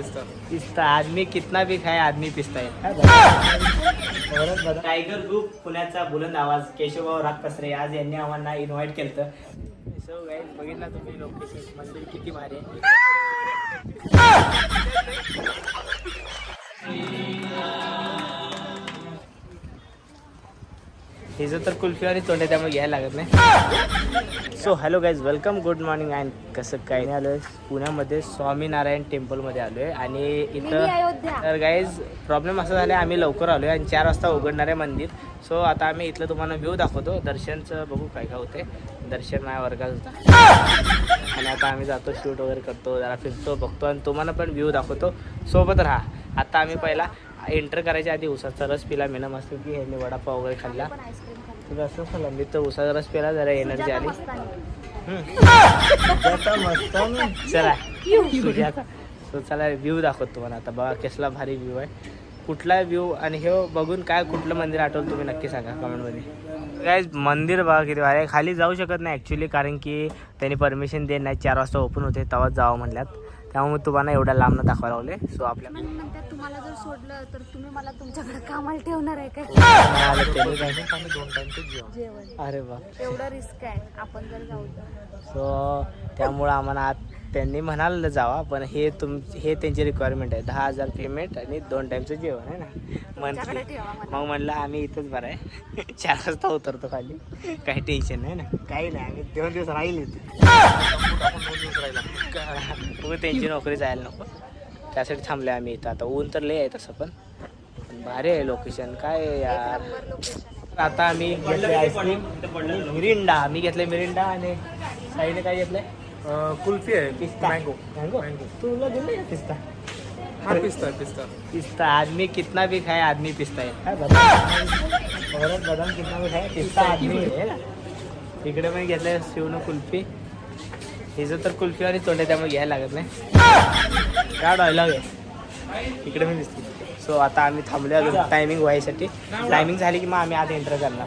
पिस्ता. पिस्ता. आदमी कितना भी खाए आदमी पिस्ता है. टायगर ग्रुप पुण्याचा बुलंद आवाज. केशवभाऊ रागकसरे आज यांनी आम्हाला इन्व्हाइट केलं बघितला तुम्ही लोकेशन? मंदिर किती भारी हिचं तर कुल्फी आणि तोंड आहे, त्यामुळे घ्यायला लागत नाही. So hello guys welcome good morning and कसं काय? नाही आलोय पुण्यामध्ये स्वामीनारायण टेम्पलमध्ये आलोय आणि इथं तर गाईज प्रॉब्लेम असा झाला आम्ही लवकर आलोय आणि चार वाजता उघडणार आहे मंदिर. सो आता आम्ही इथलं तुम्हाला व्ह्यू दाखवतो. दर्शनचं बघू काय काय होते दर्शन माझ्या वर्गात होता. आणि आता आम्ही जातो शूट वगैरे करतो जरा फिरतो बघतो आणि तुम्हाला पण व्ह्यू दाखवतो. सोबत राहा. आता आम्ही पहिला एंटर करायच्या आधी उसाचा रस पिला मी ना मस्त की ह्यांनी वडापाव वगैरे खाल्ला. तुला असं खाल्लं मी तर उसाचा रस पिला जरा एनर्जी आली. मस्त. चला. सुजाता. चला व्ह्यू दाखवतो तुम्हाला आता. बघा कसला भारी व्ह्यू आहे. कुठला व्ह्यू आणि हे बघून काय कुठलं मंदिर आठवलं तुम्ही नक्की सांगा कमेंटमध्ये. काय मंदिर बघा किती भारी आहे. खाली जाऊ शकत नाही ॲक्च्युली कारण की त्यांनी परमिशन देत नाही. चार वाजता ओपन होते तेव्हाच जावं म्हणल्यात. त्यामुळे तुम्हाला एवढ्या लांबनं दाखवायला लावले. सो आपल्या म्हणतात तुम्हाला जर सोडलं तर तुम्ही मला तुमच्याकडे कामाला ठेवणार आहे काय सांगितलं, दोन टाइमचं जेवण जेवण. अरे बाप एवढं रिस्क आहे. आपण जर जाऊ तर. सो त्यामुळं आम्हाला आत त्यांनी म्हणाल जावा पण हे तुम हे त्यांची रिक्वायरमेंट आहे. दहा हजार पेमेंट आणि दोन टाईमचं जेवण आहे ना मंथली मग म्हणलं आम्ही इथंच बरं आहे. चार वाजता उतरतो खाली. काही टेन्शन नाही ना. काही नाही आम्ही दोन दिवस राहील इथे. त्यांची नोकरी जायला नको. त्यासाठी थांबले आम्ही इथं. आता ऊन तर लय आहे तसं पण. भारी आहे लोकेशन काय यार. आता आम्ही घेतले आईस्क्रीम मिरिंडा. मी घेतले मिरिंडा आणि साईने काय घेतलंय? कुल्फी आहे पिस्ता. मँगो मँगो मँगो तुला दिलं का पिस्ता? हा पिस्ता पिस्ता. पिस्ता. आदमी कितना भी खाए आदमी पिस्ता है बदाम. औरत बदाम कितना भी खाए पिस्ता आदमी आहे ना? इकडे पण घेतलंय शिवनं कुल्फी. हिचं तर कुल्फी आणि तोंड आहे, त्यामुळे घ्यायला लागत नाही. काय डायलॉग आहे? इकडे पण दिसते. सो आता आम्ही थांबले अजून टायमिंग व्हायसाठी. टायमिंग झाली की मग आम्ही आत एंटर करणार.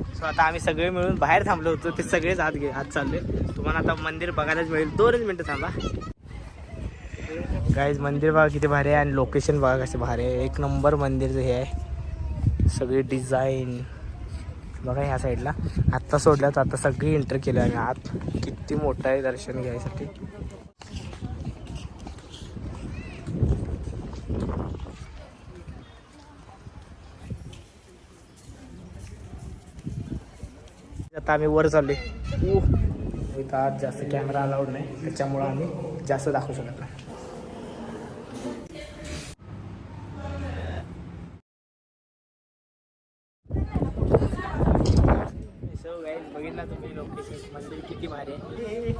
सो आता आम्ही सगळे मिळून बाहेर थांबलो होतो. ते सगळेच आत घे आत चालले. तुम्हाला आता मंदिर बघायलाच मिळेल. दोनच मिनटं थांबा. गाईज मंदिर बघा किती भारी आहे आणि लोकेशन बघा कसे भारी आहे. एक नंबर मंदिरचं हे आहे. सगळी डिझाईन बघा ह्या साईडला आत्ता सोडलं तर आता सगळी एंटर केलं आम्ही आत किती मोठं आहे दर्शन घ्यायसाठी. आता आम्ही वर चालले इथं आज जास्त कॅमेरा अलाउड नाही. त्याच्यामुळं आम्ही जास्त दाखवू शकत नाही. बघितलं तुम्ही लोकेशन मंदिर किती भारी आहे?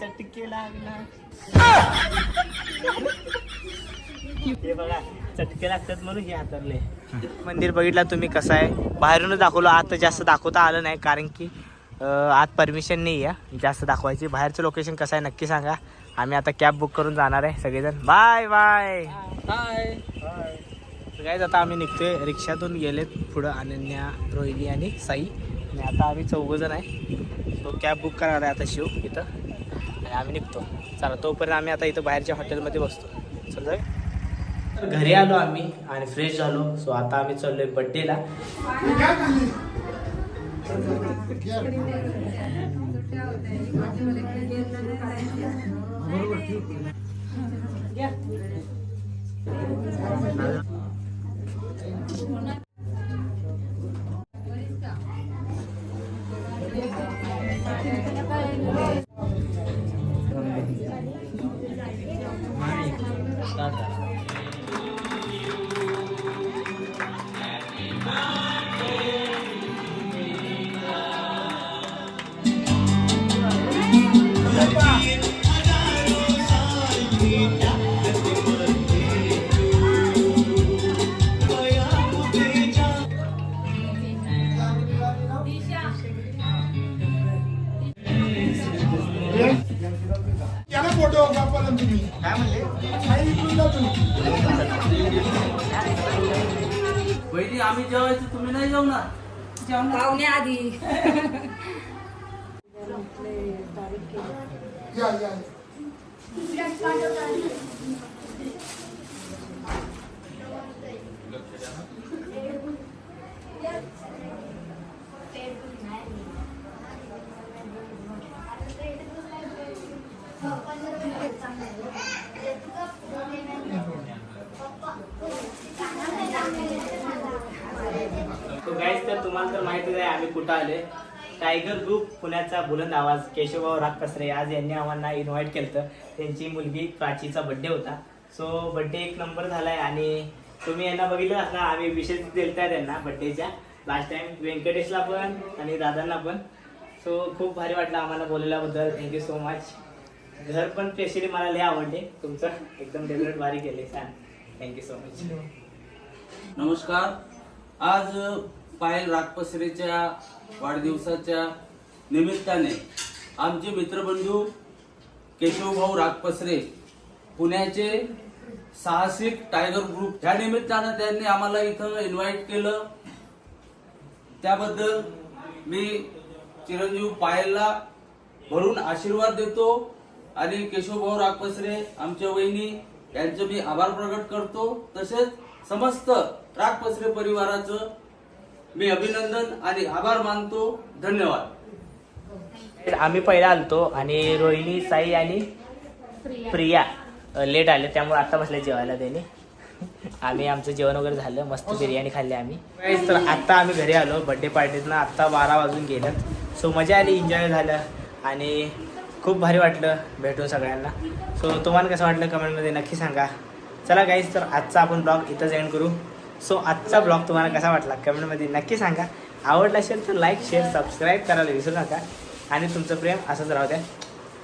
चटके लागला. हे बघा. चटके लागतात म्हणून हे हातरले मंदिर बघितला तुम्ही कसं आहे? बाहेरूनच दाखवलं आत जास्त दाखवता आलं नाही कारण की आत परमिशन नाही आहे जास्त दाखवायची. बाहेरचं लोकेशन कसं आहे नक्की सांगा. आम्ही आता कॅब बुक करून जाणार आहे सगळेजण. बाय बाय हाय काय आता आम्ही निघतोय. रिक्षातून गेलेत पुढं अनन्या रोहिणी आणि साई. आणि आता आम्ही चौघजण आहे. तो कॅब बुक करणार आहे आता शिव इथं. आणि आम्ही निघतो. चला तोपर्यंत आम्ही आता इथं बाहेरच्या हॉटेलमध्ये बसतो. चल जाऊया? तर घरी आलो आम्ही आणि फ्रेश झालो. सो आता आम्ही चाललोय बड्डेला तुम्ही काय म्हणले नाही इकडून जा तुम्ही वहिनी आम्ही जेवायचं तुम्ही नाही जेवणार? पाहुणे आधी. या या तो गाईज तर माहितीच आहे आम्ही कुठं आले टायगर ग्रुप पुण्याचा बुलंद आवाज केशवभाऊ रागकसरे आज यांनी आम्हाला इन्व्हाइट केलं त्यांची मुलगी प्राचीचा बड्डे होता. सो बड्डे एक नंबर झालाय आणि तुम्ही यांना बघितलं असणार आम्ही विशेष दिलता त्यांना बड्डेच्या लास्ट टाइम व्यंकटेशला पण आणि दादांना पण. सो खूप भारी वाटलं आम्हाला बोलल्याबद्दल. थँक्यू सो मच घर पण स्पेशली मला लय आवडले. तुमचं एकदम डेकोरेट भारी केले. छान थँक्यू सो मच नमस्कार. आज पायल रागपसरेच्या वाढदिवसाच्या निमित्ताने आमचे मित्रबंधू केशवभाऊ रागपसरे पुण्याचे साहसिक टायगर ग्रुप ह्या निमित्तानं त्यांनी आम्हाला इथं इन्व्हाइट केलं. त्याबद्दल मी चिरंजीव पायलला भरून आशीर्वाद देतो आणि केशवभाऊ रागपसरे आमच्या वहिनी यांचे मी आभार प्रकट करतो. तसेच समस्त रागपसरे परिवाराचं मी अभिनंदन आणि आभार मानतो. धन्यवाद. आम्ही पहिला आलतो आणि रोहिणी साई आणि प्रिया. लेट आले त्यामुळे आता बसले जेवायला त्यांनी. आम्ही आमचं जेवण वगैरे झालं मस्त बिर्याणी खाल्ली आम्ही. तर आत्ता आम्ही घरी आलो बड्डे पार्टीतनं आत्ता बारा वाजून गेलं सो मजा आली एन्जॉय झालं. आणि खूप भारी वाटलं भेटून सगळ्यांना. सो तुम्हाला कसं वाटलं कमेंटमध्ये नक्की सांगा. चला गाईज तर आजचा आपण ब्लॉग इथंच एंड करू. सो आजचा ब्लॉग तुम्हाला कसा वाटला? कमेंटमध्ये नक्की सांगा. आवडला असेल तर लाईक शेअर सबस्क्राईब करायला विसरू नका. आणि तुमचं प्रेम असंच राहू द्या.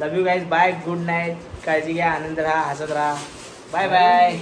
Love you guys bye good night काळजी घ्या. आनंद राहा. हसत राहा. Bye bye